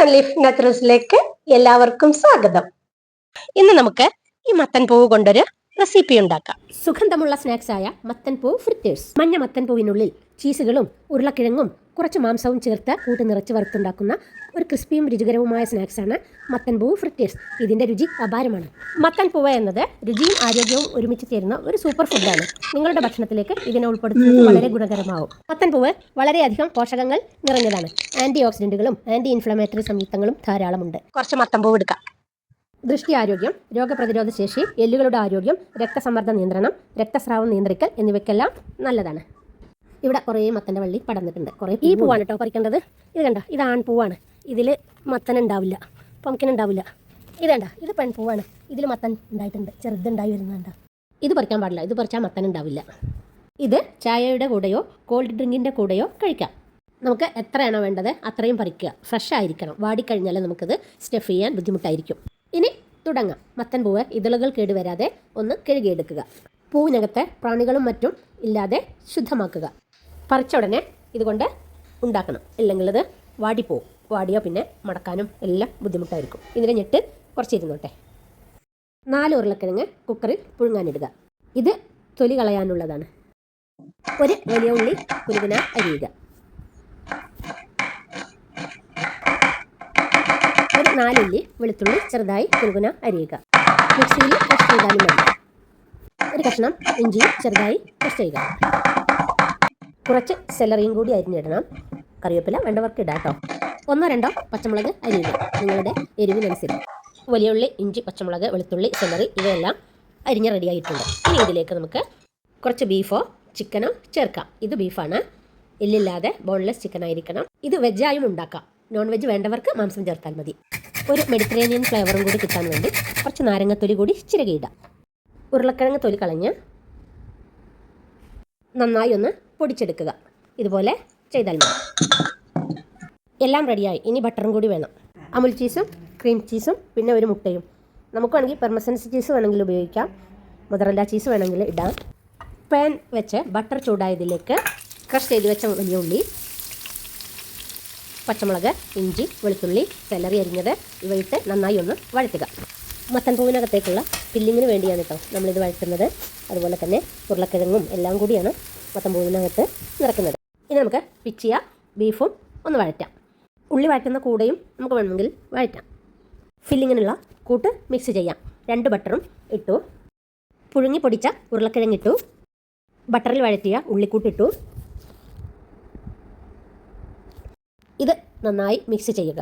And leaf നത്രസിലേക്ക് എല്ലാവർക്കും സ്വാഗതം. ഇന്ന് നമുക്ക് ഈ മത്തൻ പൂവ് കൊണ്ടൊരു റെസിപ്പി ഉണ്ടാക്കാം. സുഗന്ധമുള്ള സ്നാക്സ് സ്നാക്സായ മത്തൻപൂ ഫ്രിറ്റേഴ്സ് മഞ്ഞ മത്തൻപൂവിനുള്ളിൽ ചീസുകളും ഉരുളക്കിഴങ്ങും കുറച്ച് മാംസവും ചേർത്ത് കൂട്ട് നിറച്ച് വറുത്തുണ്ടാക്കുന്ന ഒരു ക്രിസ്പിയും രുചികരവുമായ സ്നാക്സാണ് മത്തൻപൂ ഫ്രിറ്റേഴ്സ് ഇതിന്റെ രുചി അപാരമാണ്. മത്തൻപൂവ എന്നത് രുചിയും ആരോഗ്യവും ഒരുമിച്ച് ചേരുന്ന ഒരു സൂപ്പർ ഫുഡാണ് നിങ്ങളുടെ ഭക്ഷണത്തിലേക്ക് ഇതിനെ ഉൾപ്പെടുത്തുന്നത് വളരെ ഗുണകരമാവും. മത്തൻപൂവ് വളരെയധികം പോഷകങ്ങൾ നിറഞ്ഞതാണ്. ആന്റി ഓക്സിഡന്റുകളും ആന്റി ഇൻഫ്ലമേറ്ററി സംയുക്തങ്ങളും ധാരാളമുണ്ട്. കുറച്ച് മത്തൻ പൂവ് എടുക്കാം. ദൃഷ്ടി ആരോഗ്യം രോഗപ്രതിരോധ ശേഷി എല്ലുകളുടെ ആരോഗ്യം രക്തസമ്മർദ്ദ നിയന്ത്രണം രക്തസ്രാവം നിയന്ത്രിക്കൽ എന്നിവയ്ക്കെല്ലാം നല്ലതാണ്. ഇവിടെ കുറേ മത്തന്റെ വള്ളി പടന്നിട്ടുണ്ട് കുറേ ഈ പൂവാണ് കേട്ടോ പറിക്കേണ്ടത്. ഇത് കണ്ടോ? ഇത് ആൺപൂവാണ് ഇതിൽ മത്തൻ ഉണ്ടാവില്ല. പംകിൻ ഉണ്ടാവില്ല. ഇത് കണ്ടോ? ഇത് പെൺപൂവാണ് ഇതിൽ മത്തൻ ഉണ്ടായിട്ടുണ്ട്. ചെറുതുണ്ടായി വരുന്നുണ്ട് ഇത് പറിക്കാൻ പാടില്ല. ഇത് പറിച്ചാൽ മത്തൻ ഉണ്ടാവില്ല. ഇത് ചായയുടെ കൂടെയോ കോൾഡ് ഡ്രിങ്കിന്റെ കൂടെയോ കഴിക്കാം. നമുക്ക് എത്രയാണോ വേണ്ടത് അത്രയും പറിക്കുക. ഫ്രഷ് ആയിരിക്കണം. വാടിക്കഴിഞ്ഞാൽ നമുക്കത് സ്റ്റഫ് ചെയ്യാൻ ബുദ്ധിമുട്ടായിരിക്കും. ഇനി തുടങ്ങാം. മത്തൻ പൂവ് ഇതളുകൾ കേടുവരാതെ ഒന്ന് കഴുകിയെടുക്കുക. പൂവിനകത്തെ പ്രാണികളും മറ്റും ഇല്ലാതെ ശുദ്ധമാക്കുക. പറിച്ച ഉടനെ ഇതുകൊണ്ട് ഉണ്ടാക്കണം. ഇല്ലെങ്കിൽ ഇത് വാടിപ്പോവും. വാടിയോ പിന്നെ മടക്കാനും എല്ലാം ബുദ്ധിമുട്ടായിരിക്കും. ഇതിനെ ഞെട്ട് കുറച്ചിരുന്നോട്ടെ നാല് ഉരുളക്കിഴങ്ങ് കുക്കറിൽ പുഴുങ്ങാനിടുക. ഇത് തൊലി കളയാനുള്ളതാണ്. ഒരു വലിയ ഉള്ളി കുരുകുന അരിയുക. നാലുള്ളി വെളുത്തുള്ളി ചെറുതായി കുരുകുന അരിയുക. മിക്സിയിൽ ക്രഷ് ചെയ്താലും മതി. ഒരു കഷ്ണം ഇഞ്ചി ചെറുതായി ക്രഷ് ചെയ്യുക. കുറച്ച് സെലറിയും കൂടി അരിഞ്ഞിടണം. കറിവേപ്പില വേണ്ടവർക്ക് ഇടാം കേട്ടോ ഒന്നോ രണ്ടോ പച്ചമുളക് അരിയുക. നിങ്ങളുടെ എരിവിനനുസരിച്ച് വലിയ ഉള്ളി ഇഞ്ചി പച്ചമുളക് വെളുത്തുള്ളി സെലറി ഇവയെല്ലാം അരിഞ്ഞ് റെഡിയായിട്ടുണ്ട് ഇനി ഇതിലേക്ക് നമുക്ക് കുറച്ച് ബീഫോ ചിക്കനോ ചേർക്കാം. ഇത് ബീഫാണ് ഇല്ലില്ലാതെ ബോൺലെസ് ചിക്കൻ ആയിരിക്കണം. ഇത് വെജായും ഉണ്ടാക്കാം. നോൺ വെജ് വേണ്ടവർക്ക് മാംസം ചേർത്താൽ മതി. ഒരു മെഡിറ്ററേനിയൻ ഫ്ലേവറും കൂടി കിട്ടാൻ വേണ്ടി കുറച്ച് നാരങ്ങത്തൊലി കൂടി ചിരകിയിടാം ഉരുളക്കിഴങ്ങ് തൊലി കളഞ്ഞ് നന്നായി ഒന്ന് പൊടിച്ചെടുക്കുക. ഇതുപോലെ ചെയ്താൽ മതി. എല്ലാം റെഡിയായി ഇനി ബട്ടറും കൂടി വേണം. അമുൽ ചീസും ക്രീം ചീസും പിന്നെ ഒരു മുട്ടയും. നമുക്ക് വേണമെങ്കിൽ പെർമസൻസ് ചീസ് വേണമെങ്കിൽ ഉപയോഗിക്കാം. മുതറല്ല ചീസ് വേണമെങ്കിൽ ഇടാം. പാൻ വെച്ച് ബട്ടർ ചൂടായതിലേക്ക് ക്രഷ് ചെയ്ത് വെച്ച വലിയ ഉള്ളി പച്ചമുളക് ഇഞ്ചി വെളുത്തുള്ളി സെലറി അരിഞ്ഞത് ഇവയിട്ട് നന്നായി ഒന്ന് വഴറ്റുക. മത്തൻ പൂവിനകത്തേക്കുള്ള ഫില്ലിങ്ങിന് വേണ്ടിയാണ് കേട്ടോ നമ്മളിത് വഴറ്റുന്നത്. അതുപോലെ തന്നെ ഉരുളക്കിഴങ്ങും എല്ലാം കൂടിയാണ് മത്തൻ പൂവിനകത്ത് നിറയ്ക്കുന്നത്. ഇനി നമുക്ക് പിച്ചിയ ബീഫും ഒന്ന് വഴറ്റാം. ഉള്ളി വഴറ്റുന്ന കൂടെയും നമുക്ക് വേണമെങ്കിൽ വഴറ്റാം. ഫില്ലിങ്ങിനുള്ള കൂട്ട് മിക്സ് ചെയ്യാം. രണ്ട് ബട്ടറും ഇട്ടു. പുഴുങ്ങി പൊടിച്ച ഉരുളക്കിഴങ്ങിട്ടു. ബട്ടറിൽ വഴറ്റിയ ഉള്ളിക്കൂട്ടിട്ടു ഇത് നന്നായി മിക്സ് ചെയ്യുക.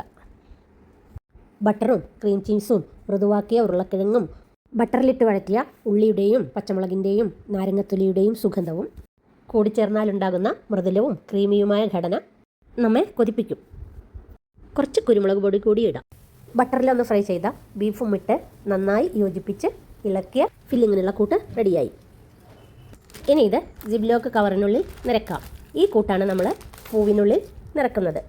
ബട്ടറും ക്രീം ചീസും മൃദുവാക്കിയ ഉരുളക്കിഴങ്ങും ബട്ടറിലിട്ട് വഴറ്റിയ ഉള്ളിയുടെയും പച്ചമുളകിന്റെയും നാരങ്ങത്തൊലിയുടെയും സുഗന്ധവും കൂടി കൂടിച്ചേർന്നാലുണ്ടാകുന്ന മൃദുലവും ക്രീമിയുമായ ഘടന നമ്മെ കൊതിപ്പിക്കും. കുറച്ച് കുരുമുളക് പൊടി കൂടി ഇടാം. ബട്ടറിലൊന്ന് ഫ്രൈ ചെയ്ത ബീഫും ഇട്ട് നന്നായി യോജിപ്പിച്ച് ഇളക്കിയ ഫില്ലിങ്ങിനുള്ള കൂട്ട് റെഡിയായി ഇനി ഇത് ജിബ്ലോക്ക് കവറിനുള്ളിൽ നിരക്കാം. ഈ കൂട്ടാണ് നമ്മൾ പൂവിനുള്ളിൽ നിറക്കുന്നത്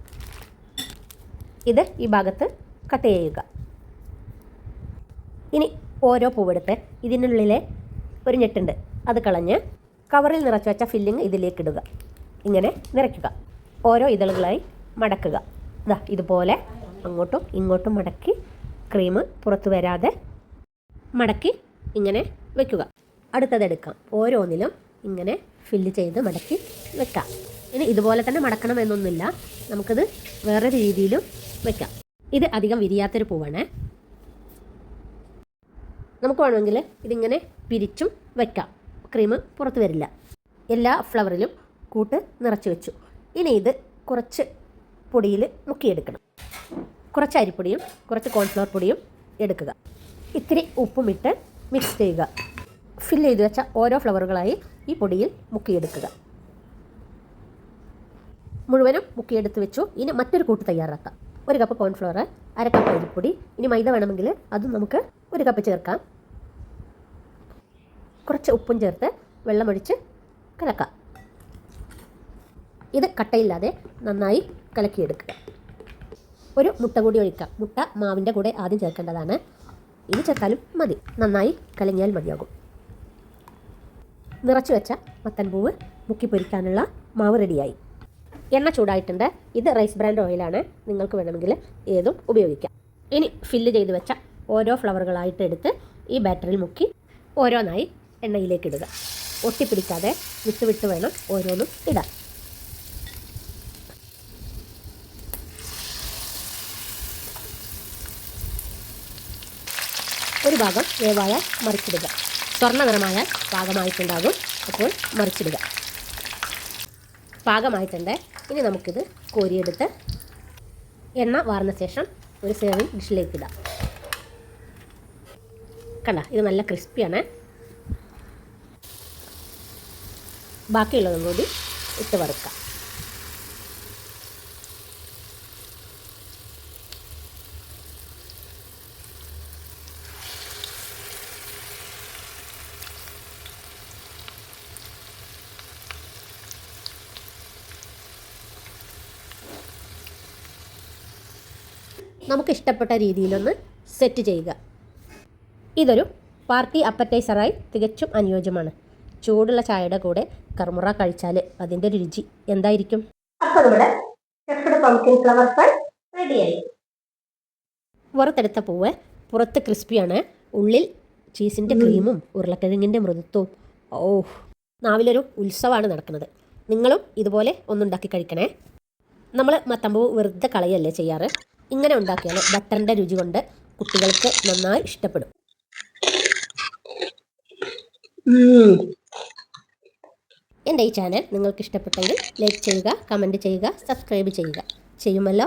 ഇത് ഈ ഭാഗത്ത് കട്ട് ചെയ്യുക. ഇനി ഓരോ പൂവെടുത്ത് ഇതിനുള്ളിലെ ഒരു ഞെട്ടുണ്ട്. അത് കളഞ്ഞ് കവറിൽ നിറച്ച് വെച്ച ഫില്ലിങ് ഇതിലേക്ക് ഇടുക. ഇങ്ങനെ നിറയ്ക്കുക. ഓരോ ഇതളുകളായി മടക്കുക. ഇതാ ഇതുപോലെ അങ്ങോട്ടും ഇങ്ങോട്ടും മടക്കി ക്രീം പുറത്തു വരാതെ മടക്കി ഇങ്ങനെ വെക്കുക. അടുത്തതെടുക്കാം ഓരോന്നിലും ഇങ്ങനെ ഫില്ല് ചെയ്ത് മടക്കി വെക്കാം. ഇനി ഇതുപോലെ തന്നെ മടക്കണം എന്നൊന്നുമില്ല. നമുക്കിത് വേറൊരു രീതിയിലും വെക്കാം. ഇത് അധികം വിരിയാത്തൊരു പൂവാണ്. നമുക്ക് വേണമെങ്കിൽ ഇതിങ്ങനെ പിരിച്ചും വെക്കാം. ക്രീം പുറത്ത് വരില്ല. എല്ലാ ഫ്ലവറിലും കൂട്ട് നിറച്ച് വെച്ചു. ഇനി ഇത് കുറച്ച് പൊടിയിൽ മുക്കിയെടുക്കണം. കുറച്ച് അരിപ്പൊടിയും കുറച്ച് കോൺഫ്ലവർ പൊടിയും എടുക്കുക. ഇത്തിരി ഉപ്പും ഇട്ട് മിക്സ് ചെയ്യുക. ഫില്ല് ചെയ്ത് വെച്ച ഓരോ ഫ്ലവറുകളായി ഈ പൊടിയിൽ മുക്കിയെടുക്കുക. മുഴുവനും മുക്കിയെടുത്ത് വെച്ചു. ഇനി മറ്റൊരു കൂട്ട് തയ്യാറാക്കാം. ഒരു കപ്പ് കോൺഫ്ലോർ അര കപ്പ് അരിപ്പൊടി ഇനി മൈദ വേണമെങ്കിൽ അതും നമുക്ക് ഒരു കപ്പ് ചേർക്കാം. കുറച്ച് ഉപ്പും ചേർത്ത് വെള്ളമൊഴിച്ച് കലക്കാം. ഇത് കട്ടയില്ലാതെ നന്നായി കലക്കിയെടുക്കുക. ഒരു മുട്ട കൂടി ഒഴിക്കാം. മുട്ട മാവിന്റെ കൂടെ ആദ്യം ചേർക്കേണ്ടതാണ്. ഇത് ചേർത്താലും മതി. നന്നായി കലങ്ങിയാൽ മതിയാകും. നിറച്ചു വെച്ച മത്തൻ പൂവ് മുക്കി പൊരിക്കാനുള്ള മാവ് റെഡിയായി എണ്ണ ചൂടായിട്ടുണ്ട്. ഇത് റൈസ് ബ്രാൻഡ് ഓയിലാണ് നിങ്ങൾക്ക് വേണമെങ്കിൽ ഏതും ഉപയോഗിക്കാം. ഇനി ഫില്ല് ചെയ്ത് വെച്ച ഓരോ ഫ്ലവറുകളായിട്ട് എടുത്ത് ഈ ബാറ്ററിൽ മുക്കി ഓരോന്നായി എണ്ണയിലേക്ക് ഇടുക. ഒട്ടിപ്പിടിക്കാതെ വിട്ട് വിട്ട് വേണം ഓരോന്നും ഇടാൻ. ഒരു ഭാഗം വേവായാൽ മറിച്ചിടുക. സ്വർണ ഭാഗമായിട്ടുണ്ടാകും. അപ്പോൾ മറിച്ചിടുക. പാകമായിട്ടുണ്ട്. ഇനി നമുക്കിത് കോരിയെടുത്ത് എണ്ണ വാർന്ന ശേഷം ഒരു സേവിങ് ഡിഷിലേക്ക് ഇടാം. കണ്ട ഇത് നല്ല ക്രിസ്പിയാണ് ബാക്കിയുള്ളതും കൂടി ഇട്ട് വറുക്കാം. നമുക്ക് ഇഷ്ടപ്പെട്ട രീതിയിലൊന്ന് സെറ്റ് ചെയ്യുക. ഇതൊരു പാർട്ടി അപ്പറ്റൈസറായി തികച്ചും അനുയോജ്യമാണ്. ചൂടുള്ള ചായയുടെ കൂടെ കർമുറ കഴിച്ചാൽ അതിന്റെ ഒരു രുചി എന്തായിരിക്കും? അപ്പൊ നമ്മുടെ ഷെഫ്ഡ് പംകിൻ ഫ്ലവർ ഫ്രൈ റെഡിയായി വറുത്തെടുത്ത പൂവ് പുറത്ത് ക്രിസ്പിയാണ്. ഉള്ളിൽ ചീസിന്റെ ക്രീമും ഉരുളക്കിഴങ്ങിന്റെ മൃദുത്വവും. ഓ നാവിലൊരു ഉത്സവമാണ് നടക്കുന്നത്. നിങ്ങളും ഇതുപോലെ ഒന്നുണ്ടാക്കി കഴിക്കണേ. നമ്മൾ മത്തമ്പൂ വെറുതെ കളയല്ലേ ചെയ്യാറ്? ഇങ്ങനെ ഉണ്ടാക്കിയാൽ ബട്ടറിന്റെ രുചി കൊണ്ട് കുട്ടികൾക്ക് നന്നായി ഇഷ്ടപ്പെടും. എന്റെ ഈ ചാനൽ നിങ്ങൾക്ക് ഇഷ്ടപ്പെട്ടെങ്കിൽ ലൈക്ക് ചെയ്യുക കമന്റ് ചെയ്യുക സബ്സ്ക്രൈബ് ചെയ്യുക. ചെയ്യുമല്ലോ?